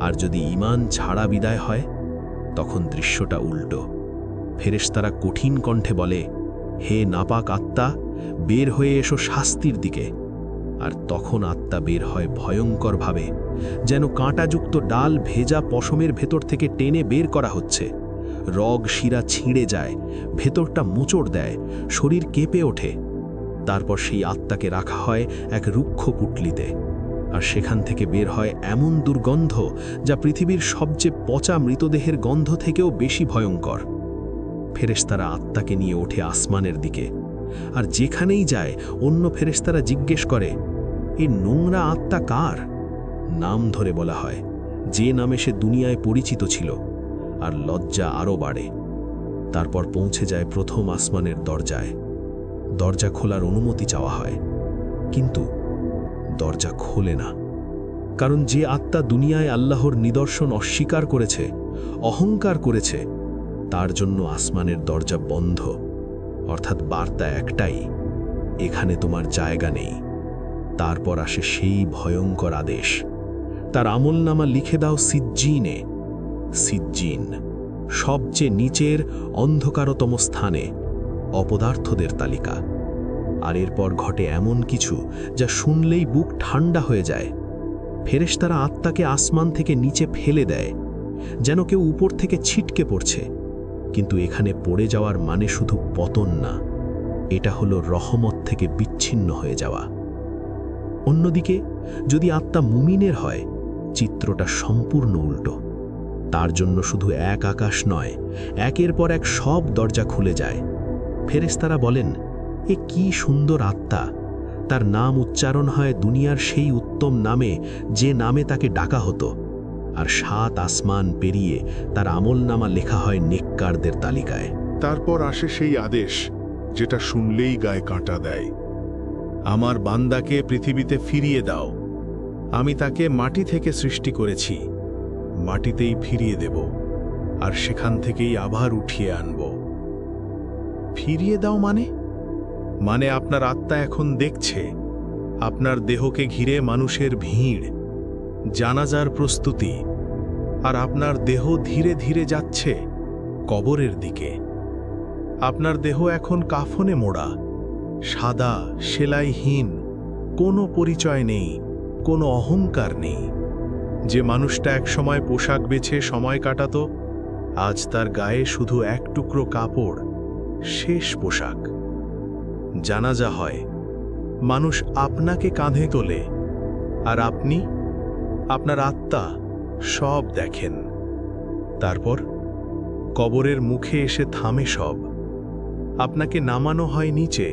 আর যদি ইমান ছাড়া বিদায় হয়, তখন দৃশ্যটা উল্টো। ফেরেশতারা কঠিন কণ্ঠে বলে, হে নাপাক আত্মা, বের হয়ে এসো শাস্তির দিকে। আর তখন আত্মা বের হয় ভয়ঙ্করভাবে, যেন কাঁটাযুক্ত ডাল ভেজা পশমের ভেতর থেকে টেনে বের করা হচ্ছে। রগ শিরা ছিঁড়ে যায়, ভেতরটা মোচড় দেয়, শরীর কেঁপে ওঠে। তারপর সেই আত্মাকে রাখা হয় এক রুক্ষ পুটলিতে আর সেখান থেকে বের হয় এমন দুর্গন্ধ যা পৃথিবীর সবচেয়ে পচা মৃতদেহের গন্ধ থেকেও বেশি ভয়ঙ্কর। ফেরেশতারা আত্মাকে নিয়ে ওঠে আসমানের দিকে, আর যেখানেই যায় অন্য ফেরেশতারা জিজ্ঞেস করে, এ নোংরা আত্মা কার? নাম ধরে বলা হয়, যে নামে সে দুনিয়ায় পরিচিত ছিল, আর লজ্জা আরও বাড়ে। তারপর পৌঁছে যায় প্রথম আসমানের দরজায়। দরজা খোলার অনুমতি চাওয়া হয়। কিন্তু দরজা খোলে না। কারণ যে আত্মা দুনিয়ায় আল্লাহর নিদর্শন অস্বীকার করেছে, অহংকার করেছে, তার জন্য আসমানের দরজা বন্ধ। অর্থাৎ বার্তা একটাই, এখানে তোমার জায়গা নেই। তারপর আসে সেই ভয়ঙ্কর আদেশ। তার আমলনামা লিখে দাও সিজ্জিনে। সিজ্জিন, সবচেয়ে নিচের অন্ধকারতম স্থানে, অপদার্থদের তালিকা। আর এরপর ঘটে এমন কিছু যা শুনলেই বুক ঠান্ডা হয়ে যায়। ফেরেশতারা আত্মাকে আসমান থেকে নিচে ফেলে দেয়, যেন কেউ উপর থেকে ছিটকে পড়ছে। কিন্তু এখানে পড়ে যাওয়ার মানে শুধু পতন না, এটা হলো রহমত থেকে বিচ্ছিন্ন হয়ে যাওয়া। অন্যদিকে, যদি আত্মা মুমিনের হয়, চিত্রটা সম্পূর্ণ উল্টো। তার জন্য শুধু এক আকাশ নয়, একের পর এক সব দরজা খুলে যায়। ফেরেশতারা বলেন এ কি সুন্দর আত্মা। তার নাম উচ্চারণ হয় দুনিয়ার সেই উত্তম নামে, যে নামে তাকে ডাকা হতো। আর সাত আসমান পেরিয়ে তার আমলনামা লেখা হয় নেককারদের তালিকায়। তারপর আসে সেই আদেশ, যেটা শুনলেই গায়ে কাঁটা দেয়। আমার বান্দাকে পৃথিবীতে ফিরিয়ে দাও। আমি তাকে মাটি থেকে সৃষ্টি করেছি। মাটিতেই ফিরিয়ে দেব। আর সেখান থেকেই আবার উঠিয়ে আনব। ফিরিয়ে দাও মানে? মানে আপনার আত্মা এখন দেখছে। আপনার দেহকে ঘিরে মানুষের ভিড়, জানাজার প্রস্তুতি, আর আপনার দেহ ধীরে ধীরে যাচ্ছে কবরের দিকে। আপনার দেহ এখন কাফনে মোড়া, সাদা, সেলাইহীন, কোনো পরিচয় নেই, কোনো অহংকার নেই। যে মানুষটা একসময় পোশাক বেছে সময় কাটাত, আজ তার গায়ে শুধু এক টুকরো কাপড়, শেষ পোশাক। জানাজা হয়। মানুষ আপনাকে কাঁধে তোলে আর আপনি আপনার আত্মা সব দেখেন। তারপর কবরের মুখে এসে থামে সব। আপনাকে নামানো হয় নিচে।